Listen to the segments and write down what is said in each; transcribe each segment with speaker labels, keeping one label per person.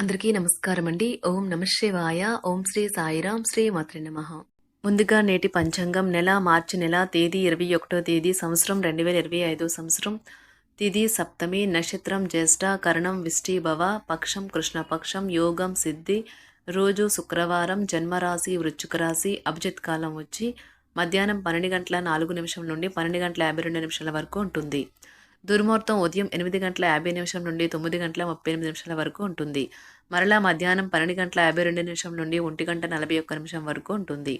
Speaker 1: అందరికీ నమస్కారం అండి ఓం నమశివాయ ఓం శ్రీ సాయిరాం శ్రీ మాత్రి నమ. ముందుగా నేటి పంచాంగం నెల మార్చి నెల తేదీ ఇరవై ఒకటో తేదీ సంవత్సరం రెండు వేల ఇరవై ఐదో సంవత్సరం. తిది సప్తమి నక్షత్రం జ్యేష్ఠ కరణం విష్టి భవ పక్షం కృష్ణపక్షం యోగం సిద్ధి రోజు శుక్రవారం జన్మరాశి వృశ్చిక రాశి అభిజిత్ కాలం వచ్చి మధ్యాహ్నం పన్నెండు గంటల నాలుగు నిమిషం నుండి పన్నెండు గంటల యాభై రెండు నిమిషాల వరకు ఉంటుంది. దుర్ముహూర్తం ఉదయం ఎనిమిది గంటల యాభై నిమిషం నుండి తొమ్మిది గంటల ముప్పై ఎనిమిది నిమిషాల వరకు ఉంటుంది. మరలా మధ్యాహ్నం పన్నెండు గంటల యాభై రెండు నిమిషం నుండి ఒంటి గంట నలభై ఒక్క నిమిషం వరకు ఉంటుంది.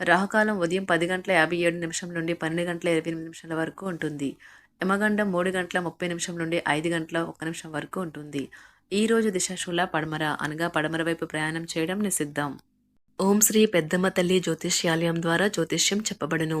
Speaker 1: రాహుకాలం ఉదయం పది గంటల యాభై ఏడు నిమిషం నుండి పన్నెండు గంటల ఇరవై ఎనిమిది నిమిషాల వరకు ఉంటుంది. యమగండం మూడు గంటల ముప్పై నిమిషం నుండి ఐదు గంటల ఒక్క నిమిషం వరకు ఉంటుంది. ఈ రోజు దిశాశూల పడమర అనగా పడమర వైపు ప్రయాణం చేయడం నిషిద్ధం. ఓం శ్రీ పెద్దమ్మ తల్లి జ్యోతిష్యాలయం ద్వారా జ్యోతిష్యం చెప్పబడును.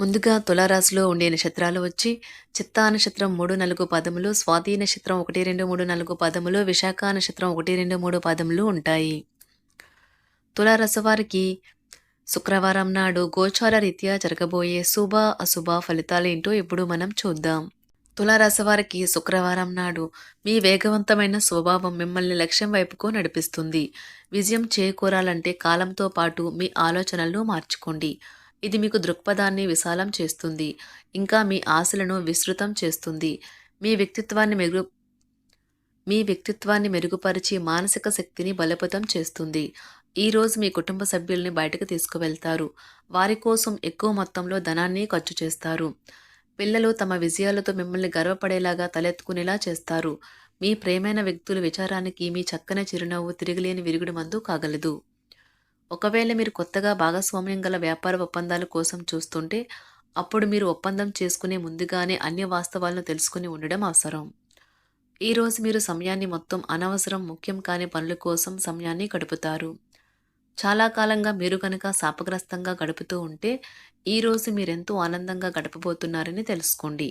Speaker 1: ముందుగా తులారాశిలో ఉండే నక్షత్రాలు వచ్చి చిత్తా నక్షత్రం మూడు నాలుగు పదములు స్వాతి నక్షత్రం ఒకటి రెండు మూడు నాలుగు పదములు విశాఖ నక్షత్రం ఒకటి రెండు మూడు పదములు ఉంటాయి. తులారాశి వారికి శుక్రవారం నాడు గోచార రీత్యా జరగబోయే శుభ అశుభ ఫలితాలు ఏంటో ఇప్పుడు మనం చూద్దాం. తులారాశి వారికి శుక్రవారం నాడు మీ వేగవంతమైన స్వభావం మిమ్మల్ని లక్ష్యం వైపుకు నడిపిస్తుంది. విజయం చేకూరాలంటే కాలంతో పాటు మీ ఆలోచనలను మార్చుకోండి. ఇది మీకు దృక్పథాన్ని విశాలం చేస్తుంది. ఇంకా మీ ఆశలను విస్తృతం చేస్తుంది. మీ వ్యక్తిత్వాన్ని మెరుగు మీ వ్యక్తిత్వాన్ని మెరుగుపరిచి మానసిక శక్తిని బలపతం చేస్తుంది. ఈ రోజు మీ కుటుంబ సభ్యుల్ని బయటకు తీసుకువెళ్తారు. వారి కోసం ఎక్కువ మొత్తంలో ధనాన్ని ఖర్చు చేస్తారు. పిల్లలు తమ విజయాలతో మిమ్మల్ని గర్వపడేలాగా తలెత్తుకునేలా చేస్తారు. మీ ప్రేమైన వ్యక్తుల విచారానికి మీ చక్కని చిరునవ్వు తిరిగిలేని విరుగుడు మందు కాగలదు. ఒకవేళ మీరు కొత్తగా భాగస్వామ్యం గల వ్యాపార ఒప్పందాల కోసం చూస్తుంటే అప్పుడు మీరు ఒప్పందం చేసుకునే ముందుగానే అన్ని వాస్తవాలను తెలుసుకుని ఉండడం అవసరం. ఈరోజు మీరు సమయాన్ని మొత్తం అనవసరం ముఖ్యం కాని పనుల కోసం సమయాన్ని గడుపుతారు. చాలా కాలంగా మీరు కనుక శాపగ్రస్తంగా గడుపుతూ ఉంటే ఈరోజు మీరెంతో ఆనందంగా గడపబోతున్నారని తెలుసుకోండి.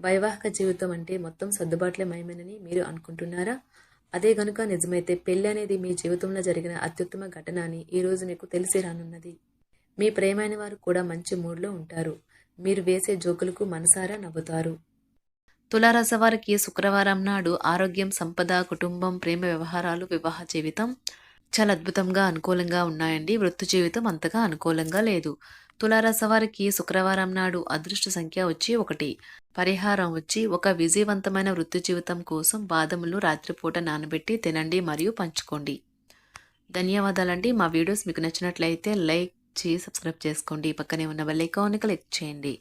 Speaker 1: వైవాహిక జీవితం అంటే మొత్తం సర్దుబాట్లే మయమేనని మీరు అనుకుంటున్నారా? అదే గనుక నిజమైతే పెళ్ళి అనేది మీ జీవితంలో జరిగిన అత్యుత్తమ ఘటన అని ఈరోజు మీకు తెలిసి రానున్నది. మీ ప్రేమైన వారు కూడా మంచి మూడ్లో ఉంటారు. మీరు వేసే జోకులకు మనసారా నవ్వుతారు. తులారాశి వారికి శుక్రవారం నాడు ఆరోగ్యం సంపద కుటుంబం ప్రేమ వ్యవహారాలు వివాహ జీవితం చాలా అద్భుతంగా అనుకూలంగా ఉన్నాయండి. వృత్తి జీవితం అంతగా అనుకూలంగా లేదు. తులారాశి వారికి శుక్రవారం నాడు అదృష్ట సంఖ్య వచ్చి ఒకటి. పరిహారం వచ్చి ఒక విజయవంతమైన వృత్తి జీవితం కోసం బాదములు రాత్రిపూట నానబెట్టి తినండి మరియు పంచుకోండి. ధన్యవాదాలండి. మా వీడియోస్ మీకు నచ్చినట్లయితే లైక్ చేసి సబ్స్క్రైబ్ చేసుకోండి. పక్కనే ఉన్న బెల్ ఐకాన్ని క్లిక్ చేయండి.